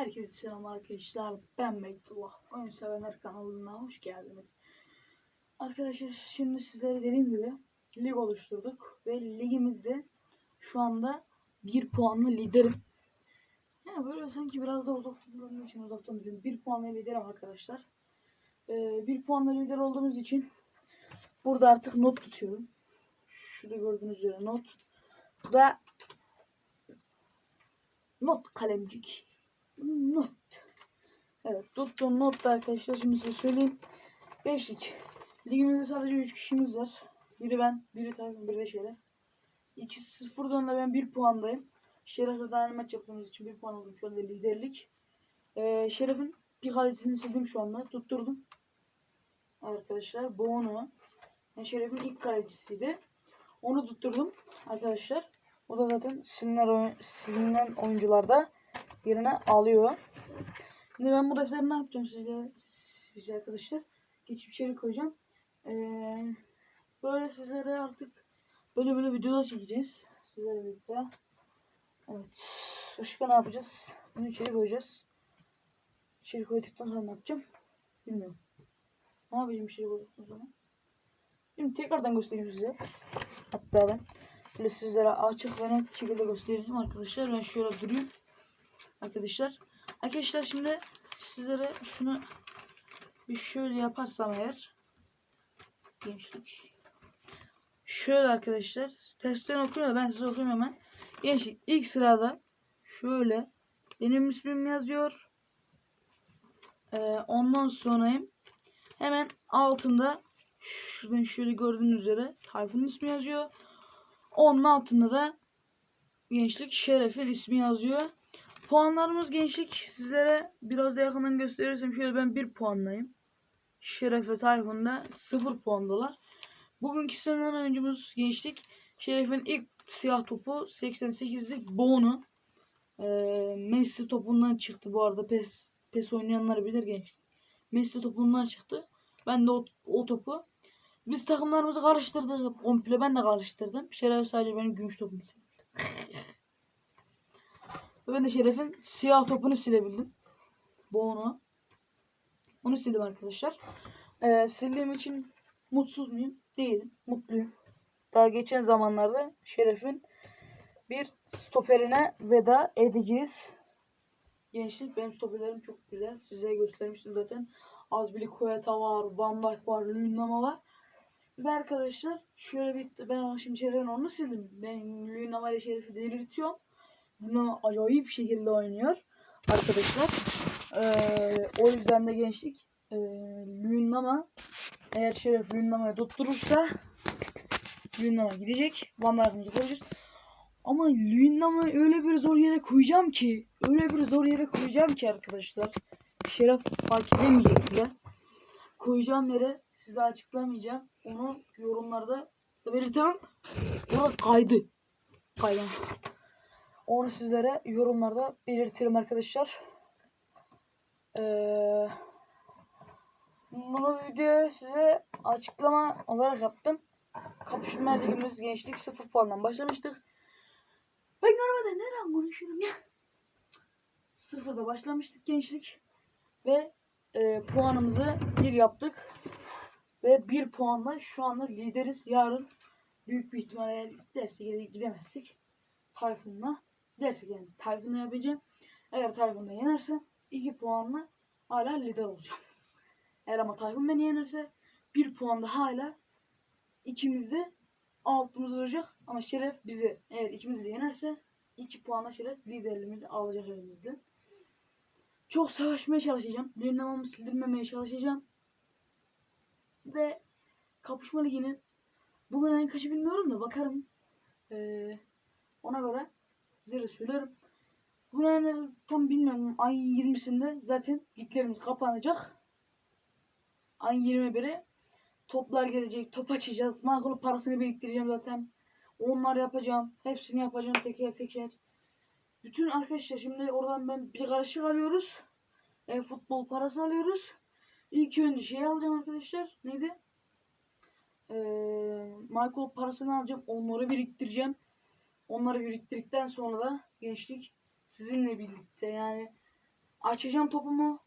Herkese selam arkadaşlar. Ben Beytullah. Oyun sevenler kanalına hoş geldiniz. Arkadaşlar şimdi sizlere dediğim gibi lig oluşturduk ve ligimizde şu anda bir puanlı liderim. Yani böyle sanki biraz da uzaktan için uzaktan diyorum. Bir puanlı liderim arkadaşlar. Ee, bir puanlı lider olduğumuz için burada artık not tutuyorum. Şurada gördüğünüz üzere not. Bu da not kalemcik. Not. Evet tuttuğum notta arkadaşlar şimdi size söyleyeyim. Beşlik. Ligimizde sadece 3 kişimiz var. Biri ben, biri Tayfun, biri de Şeref. 2-0'dan da ben 1 puandayım. Şeref'le daha maç yaptığımız için 1 puan aldım şu anda liderlik. Ee, Şeref'in bir kalitesini sildim şu anda. Tutturdum. Arkadaşlar bu onu. Yani Şeref'in ilk kalecisiydi. Onu tutturdum arkadaşlar. O da zaten silinen, silinen oyuncularda yerine alıyor. Şimdi ben bu defteri ne yapacağım size, size arkadaşlar? Geçip içeri koyacağım. Ee, böyle sizlere artık böyle böyle videolar çekeceğiz. Sizlerle birlikte. Evet. Başka ne yapacağız? Bunu içeri koyacağız. İçeri koyduktan sonra ne yapacağım? Bilmiyorum. Ne yapacağım içeri koyduktan sonra? Şimdi tekrardan göstereyim size. Hatta ben böyle sizlere açık ve net şekilde göstereyim arkadaşlar. Ben şöyle durayım. Arkadaşlar. Arkadaşlar şimdi sizlere şunu bir şöyle yaparsam eğer. Gençlik. Şöyle arkadaşlar tersten okuyor da ben size okuyayım hemen. Gençlik ilk sırada şöyle benim ismim yazıyor. Ee, ondan sonrayım. Hemen altında şuradan şöyle gördüğünüz üzere Tayfun'un ismi yazıyor. Onun altında da gençlik şerefin ismi yazıyor Puanlarımız gençlik sizlere biraz da yakından gösterirsem şöyle ben 1 puandayım. Şeref ve Tayfun'da 0 puandalar. Bugünkü sınırlanan oyuncumuz gençlik. Şeref'in ilk siyah topu 88'lik Boğunu. Ee, Messi topundan çıktı bu arada. PES, PES oynayanlar bilir gençlik. Messi topundan çıktı. Ben de o, o topu. Biz takımlarımızı karıştırdık. Komple ben de karıştırdım. Şeref sadece benim gümüş topumu sevdi. Ben de Şeref'in siyah topunu silebildim. Bu onu. Sildim arkadaşlar. Ee, sildiğim için mutsuz muyum? Değilim. Mutluyum. Daha geçen zamanlarda Şeref'in bir stoperine veda edeceğiz. Gençlik benim stoperlerim çok güzel. Size göstermiştim zaten. Azpilicueta var, Van Dijk var, Lünnama var. Ve arkadaşlar şöyle bir ben şimdi Şeref'in onu sildim. Ben Lünnama ile Şeref'i delirtiyorum. Bunu acayip şekilde oynuyor arkadaşlar. Ee, o yüzden de gençlik e, Lünnama eğer Şeref Lünnama'yı tutturursa Lünnama gidecek. Van Dijk'ımızı koyacağız. Ama Lünnama'yı öyle bir zor yere koyacağım ki öyle bir zor yere koyacağım ki arkadaşlar. Şeref fark edemeyecek bile. Koyacağım yere size açıklamayacağım. Onu yorumlarda da belirtemem. Ama kaydı. Kaydı. Onu sizlere yorumlarda belirtirim arkadaşlar. Ee, bunu video size açıklama olarak yaptım. Kapışma ligimiz gençlik 0 puandan başlamıştık. Ben görmeden neden konuşuyorum ya? Sıfırda başlamıştık gençlik. Ve e, puanımızı bir yaptık. Ve bir puanla şu anda lideriz. Yarın büyük bir ihtimalle derse gidemezsek Tayfun'la Dersek yani Tayfun'u yapacağım. Eğer Tayfun'da yenerse 2 puanla hala lider olacağım. Eğer ama Tayfun beni yenerse 1 puanda hala ikimiz de altımızda duracak. Ama Şeref bizi eğer ikimiz de yenerse 2 puanla Şeref liderliğimizi alacak elimizden. Çok savaşmaya çalışacağım. Lünnamamı sildirmemeye çalışacağım. Ve kapışma ligini bugün ayın kaçı bilmiyorum da bakarım. Ee, ona göre size de söylerim. Bu yani tam bilmiyorum ayın 20'sinde zaten liglerimiz kapanacak. Ayın 21'i toplar gelecek. Top açacağız. Makul parasını biriktireceğim zaten. Onlar yapacağım. Hepsini yapacağım teker teker. Bütün arkadaşlar şimdi oradan ben bir karışık alıyoruz. E, futbol parası alıyoruz. İlk önce şey alacağım arkadaşlar. Neydi? Eee Michael parasını alacağım. Onları biriktireceğim. Onları biriktirdikten sonra da gençlik sizinle birlikte yani Açacağım topumu.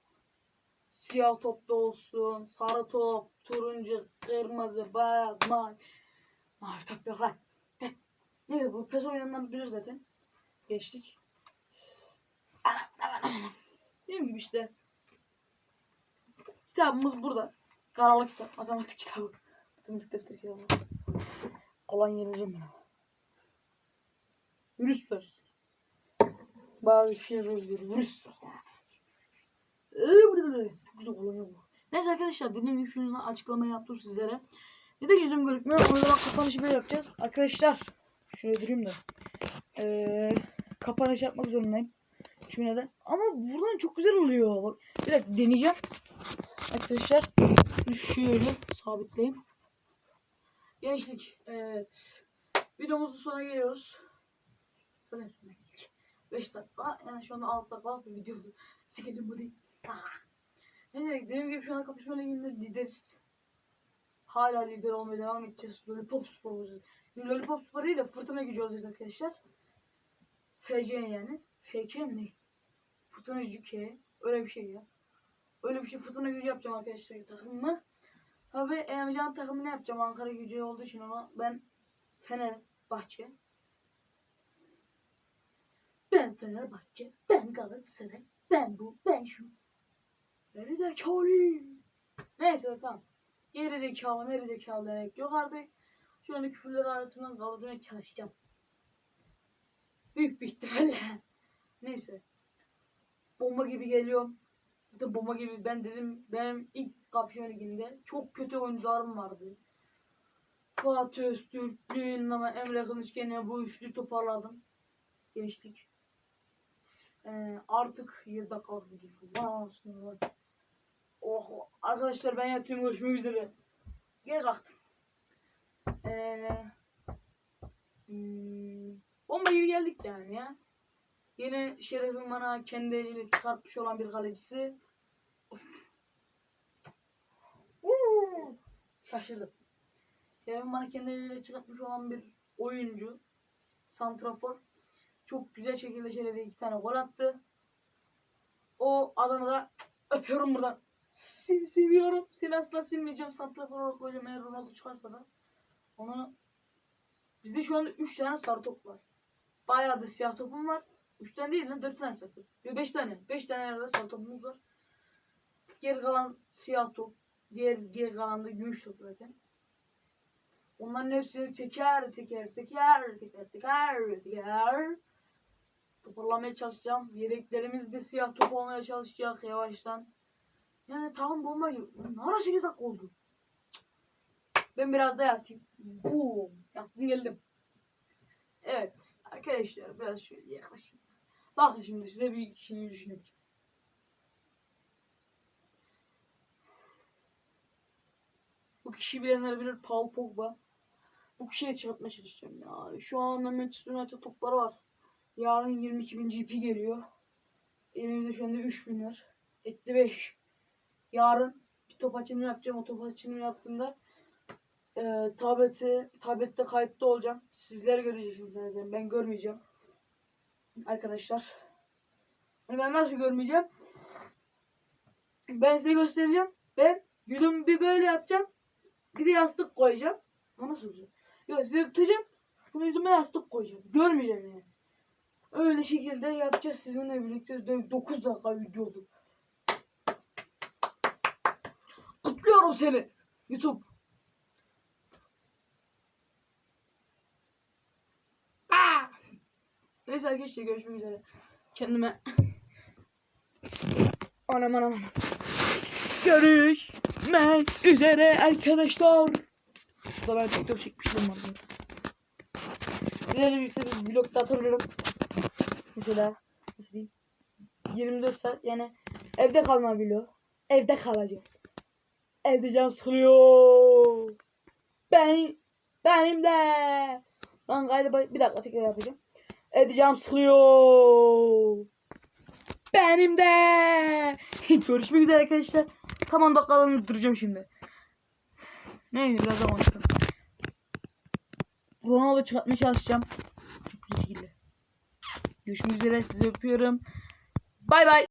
Siyah top da olsun. Sarı top, turuncu, kırmızı, beyaz, mavi. Mavi top yok lan. Neyse bu PES oyunundan bilir zaten. Geçtik. Dediğim gibi işte. Kitabımız burada. Karalı kitap. Matematik kitabı. Matematik defteri kitabı. Kolay yeneceğim ya. Virüs var. Bazı kişiler özgür. Virüs var. Çok güzel kullanıyor bu. Neyse arkadaşlar dediğim gibi şunu açıklama yaptım sizlere. Neden yüzüm görükmüyor? O yüzden kapanışı böyle yapacağız. Arkadaşlar şöyle durayım da. Ee, kapanış yapmak zorundayım. Çünkü neden? Ama buradan çok güzel oluyor. Bak, bir dakika deneyeceğim. Arkadaşlar şöyle sabitleyeyim. Gençlik. Evet. Videomuzun sonuna geliyoruz. Zaten sonuna geldik. 5 dakika. Yani şu anda 6 dakika bir video. Sikelim bu değil. Neyse dediğim gibi şu anda kapışma liginde lideriz. Hala lider olmaya devam edeceğiz. Lollipop Spor olacağız. Lollipop Spor değil de fırtına gücü olacağız arkadaşlar. FC yani. FC mi ne? Fırtına gücü Öyle bir şey ya. Öyle bir şey fırtına gücü yapacağım arkadaşlar takımımı. Tabi Emrecan takımını yapacağım Ankara gücü olduğu için ama ben Fenerbahçe. Ben Fenerbahçe. Ben Galatasaray. Ben bu. Ben şu. Geri zekalı. Neyse tamam. Geri zekalı, geri zekalı demek yok artık. Şu anda küfürleri hayatımdan kaldırmaya çalışacağım. Büyük bir ihtimalle. Neyse. Bomba gibi geliyorum. Zaten bomba gibi ben dedim benim ilk kapyon liginde çok kötü oyuncularım vardı. Fatih Öztürk, Lüyün ama Emre Kılıç gene bu üçlü toparladım. Gençlik. Ee, artık 7 dakikalık video. Vay aslında. Oh arkadaşlar ben yatıyorum görüşmek üzere. Geri kalktım. Ee, hmm, bomba gibi geldik yani ya. Yine Şeref'in bana kendi eliyle çıkartmış olan bir kalecisi. Şaşırdım. Şeref'in bana kendi eliyle çıkartmış olan bir oyuncu. Santrafor. Çok güzel şekilde Şeref'e iki tane gol attı. O adamı da öpüyorum buradan. Seni seviyorum. Seni asla silmeyeceğim. Santrafor olarak koyacağım eğer Ronaldo çıkarsa da. Onu Bizde şu anda 3 tane sarı top var. Bayağı da siyah topum var. 3 tane değil lan 4 tane sarı top. 5 tane. 5 tane herhalde sarı topumuz var. Geri kalan siyah top. Diğer geri kalan da gümüş top zaten. Onların hepsini teker teker teker teker teker teker toparlamaya çalışacağım. Yedeklerimiz de siyah top olmaya çalışacak yavaştan. Yani tamam bomba gibi. Nara 8 dakika oldu. Ben biraz da yatayım. Boom. Yattım geldim. Evet. Arkadaşlar biraz şöyle yaklaşayım. Bakın şimdi size bir yürüyüşünü yapacağım. Bu kişi bilenler bilir Paul Pogba. Bu kişiye çıkartmaya çalışacağım ya. Şu anda Manchester United topları var. Yarın 22 bin GP geliyor. Elimizde şu anda 3 bin var. Etti 5. Yarın bir top açılımı yapacağım. O top açılımı yaptığımda e, tableti tablette kayıtta olacağım. Sizler göreceksiniz zaten. Ben görmeyeceğim. Arkadaşlar. Yani ben nasıl görmeyeceğim? Ben size göstereceğim. Ben gülüm bir böyle yapacağım. Bir de yastık koyacağım. O nasıl olacak? Yok size tutacağım. Bunu yüzüme yastık koyacağım. Görmeyeceğim yani. Öyle şekilde yapacağız sizinle birlikte. 9 dakika video oldu. Kutluyorum seni. YouTube. Aa! Neyse arkadaşlar görüşmek üzere. Kendime anam anam. Görüşmek üzere arkadaşlar. Burada ben TikTok çekmiştim. Sizlerle birlikte bir vlog da hatırlıyorum. Mesela nasıl diyeyim? 24 saat yani evde kalma vlog. Evde kalacağım. Evde canım sıkılıyor. Ben benim de. Ben kaydı bir dakika tekrar yapacağım. Evde canım sıkılıyor. Benim de. Görüşmek üzere arkadaşlar. Tam 10 dakikalarını duracağım şimdi. Neyse biraz daha konuşalım. Ronaldo çıkartmaya çalışacağım. Görüşmek üzere sizi öpüyorum. Bay bay.